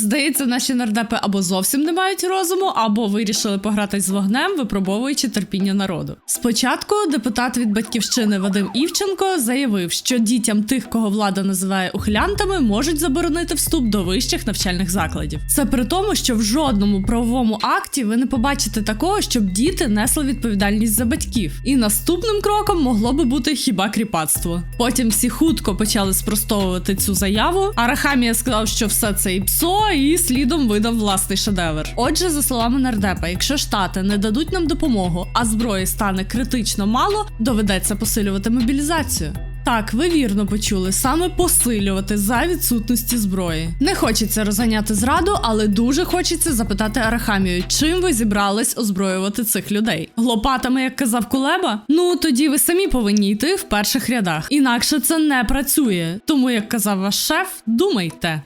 Здається, наші нардепи або зовсім не мають розуму, або вирішили погратись з вогнем, випробовуючи терпіння народу. Спочатку депутат від батьківщини Вадим Івченко заявив, що дітям тих, кого влада називає ухилянтами, можуть заборонити вступ до вищих навчальних закладів. Це при тому, що в жодному правовому акті ви не побачите такого, щоб діти несли відповідальність за батьків. І наступним кроком могло би бути хіба кріпацтво. Потім всі хутко почали спростовувати цю заяву. Арахамія сказав, що все це і псо, і слідом видав власний шедевр. Отже, за словами нардепа, якщо штати не дадуть нам допомогу, а зброї стане критично мало, доведеться посилювати мобілізацію. Так, ви вірно почули, саме посилювати за відсутності зброї. Не хочеться розганяти зраду, але дуже хочеться запитати Арахамію, чим ви зібрались озброювати цих людей? Глопатами, як казав Кулеба? Ну тоді ви самі повинні йти в перших рядах. Інакше це не працює. Тому, як казав ваш шеф, думайте.